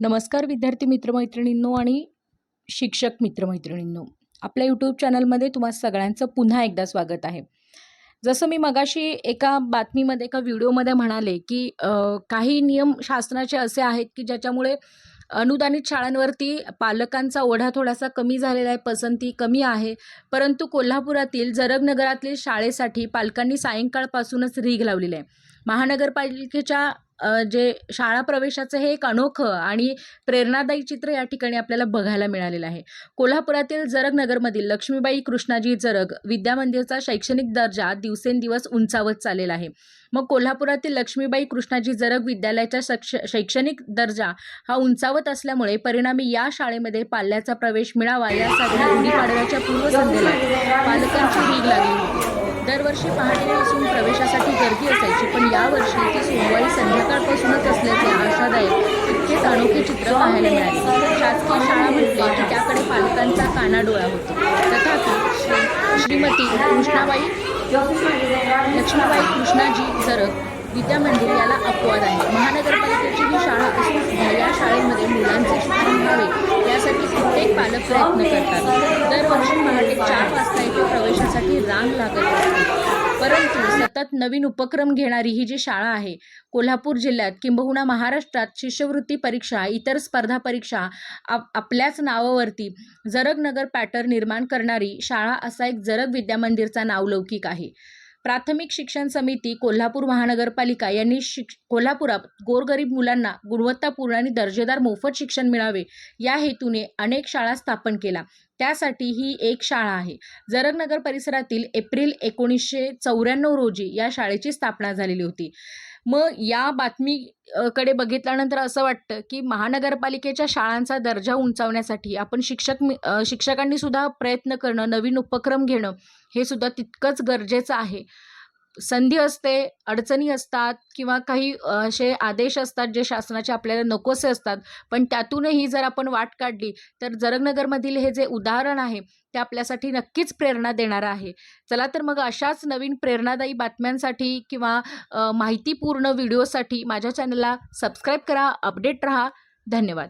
नमस्कार विद्यार्थी मित्रमैत्रिणींनो आणि शिक्षक मित्रमैत्रिणींनो. आपल्या यूट्यूब चॅनलमध्ये तुम्हा सगळ्यांचं पुन्हा एकदा स्वागत आहे. जसं मी मगाशी एका बातमीमध्ये एका व्हिडिओमध्ये म्हणाले की काही नियम शासनाचे असे आहेत की ज्याच्यामुळे अनुदानित शाळांवरती पालकांचा ओढा थोडासा कमी झालेला आहे पसंती कमी आहे. परंतु कोल्हापुरातील जरगनगरातील शाळेसाठी पालकांनी सायंकाळपासूनच रीघ लावलेली आहे. महानगरपालिकेच्या जे शाळा प्रवेशाचं हे एक अनोखं आणि प्रेरणादायी चित्र या ठिकाणी आपल्याला बघायला मिळालेलं आहे. कोल्हापुरातील जरगनगरमधील लक्ष्मीबाई कृष्णाजी जरग विद्यामंदिरचा शैक्षणिक दर्जा दिवसेंदिवस उंचावत चाललेला आहे. मग कोल्हापुरातील लक्ष्मीबाई कृष्णाजी जरग विद्यालयाचा शक्ष शैक्षणिक दर्जा हा उंचावत असल्यामुळे परिणामी या शाळेमध्ये पाल्याचा प्रवेश मिळावा या सगळ्या गुढीपाडव्याच्या पूर्वसंध्येला पालकांची रीग लागली होती. दरवर्षी पहाटेपासून प्रवेशासाठी गर्दी असायची पण यावर्षी ती सोमवारी संध्याकाळपासूनच असल्याचे आशादायक इतकेच अनोखे चित्र पाहायला मिळाले. शासकीय शाळा म्हटले की त्याकडे पालकांचा कानाडोळा होतो. तथापि श्री- श्रीमती कृष्णाबाई लक्ष्मीबाई कृष्णाजी जरक विद्या मंदिर याला अपवाद आहे. महानगरपालिकेची ही शाळा असून सुद्धा या शाळेमध्ये मुलांचे शिक्षण व्हावे यासाठी प्रत्येक पालक प्रयत्न करतात. दरवर्षी पहाटे चार वाजता इथे रांग लागत असते. परंतु सतत नवीन उपक्रम घेणारी ही जी शाळा आहे कोल्हापूर जिल्ह्यात किंबहुना महाराष्ट्रात शिष्यवृत्ती परीक्षा इतर स्पर्धा परीक्षा आप आपल्याच नावावरती जरग नगर पॅटर्न निर्माण करणारी शाळा असा एक जरग विद्यामंदिरचा नावलौकिक आहे. प्राथमिक शिक्षण समिती कोल्हापूर महानगरपालिका यांनी शिक कोल्हापुरात गोरगरीब मुलांना गुणवत्तापूर्ण आणि दर्जेदार मोफत शिक्षण मिळावे. या हेतूने अनेक शाळा स्थापन केल्या. त्यासाठी ही एक शाळा आहे. जरगनगर परिसरातील एप्रिल एकोणीसशे चौऱ्याण्णव रोजी या शाळेची स्थापना झालेली होती. मग या बातमी कडे बघितल्यानंतर असं वाटतं की महानगरपालिकेच्या शाळांचा दर्जा उंचावण्यासाठी आपण शिक्षक शिक्षकांनी सुद्धा प्रयत्न करणं नवीन उपक्रम घेणं हे सुद्धा तितकंच गरजेचं आहे. संधी असते अडचणी असतात किंवा काही असे आदेश असतात जे शासनाचे आपल्याला नकोसे असतात. पण त्यातूनही जर आपण वाट काढली तर जरगनगरमधील हे जे उदाहरण आहे ते आपल्यासाठी नक्कीच प्रेरणा देणारं आहे. चला तर मग अशाच नवीन प्रेरणादायी बातम्यांसाठी किंवा माहितीपूर्ण व्हिडिओसाठी माझ्या चॅनलला सबस्क्राईब करा अपडेट राहा. धन्यवाद.